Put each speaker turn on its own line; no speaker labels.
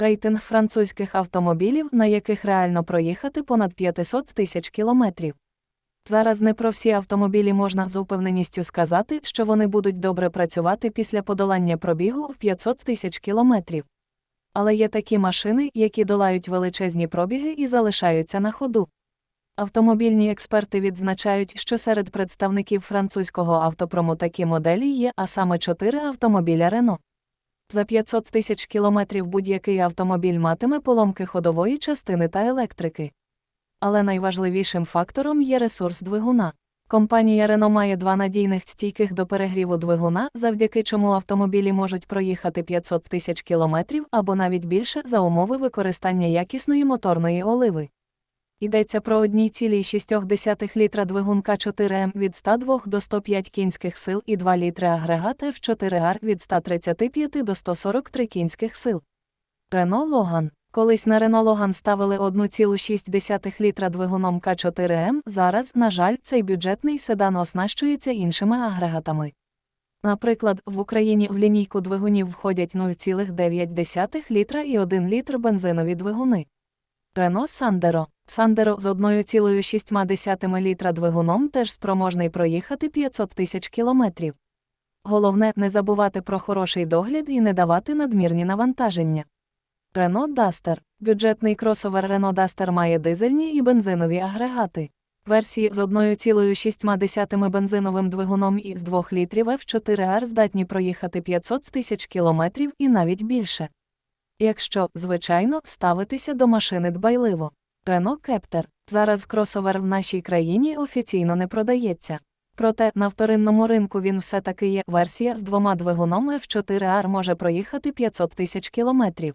Рейтинг французьких автомобілів, на яких реально проїхати понад 500 тисяч кілометрів. Зараз не про всі автомобілі можна з упевненістю сказати, що вони будуть добре працювати після подолання пробігу в 500 тисяч кілометрів. Але є такі машини, які долають величезні пробіги і залишаються на ходу. Автомобільні експерти відзначають, що серед представників французького автопрому такі моделі є, а саме чотири автомобіля Рено. За 500 тисяч кілометрів будь-який автомобіль матиме поломки ходової частини та електрики. Але найважливішим фактором є ресурс двигуна. Компанія Renault має два надійних стійких до перегріву двигуна, завдяки чому автомобілі можуть проїхати 500 тисяч кілометрів або навіть більше за умови використання якісної моторної оливи. Йдеться про 1,6 літра двигун К4М від 102 до 105 кінських сил і 2 літри агрегат F4R від 135 до 143 кінських сил. Renault Logan. Колись на Renault Logan ставили 1,6 літра двигуном К4М, зараз, на жаль, цей бюджетний седан оснащується іншими агрегатами. Наприклад, в Україні в лінійку двигунів входять 0,9 літра і 1 літр бензинові двигуни. Renault Sandero. Sandero з 1,6 літра двигуном теж спроможний проїхати 500 тисяч кілометрів. Головне не забувати про хороший догляд і не давати надмірні навантаження. Renault Duster. Бюджетний кросовер Renault Duster має дизельні і бензинові агрегати. Версії з 1,6 бензиновим двигуном і з 2 літрів F4R здатні проїхати 500 тисяч кілометрів і навіть більше. Якщо, звичайно, ставитися до машини дбайливо. Рено Кептер. Зараз кросовер в нашій країні офіційно не продається. Проте на вторинному ринку він все таки є версія з двома двигуном F4R може проїхати 500 тисяч кілометрів.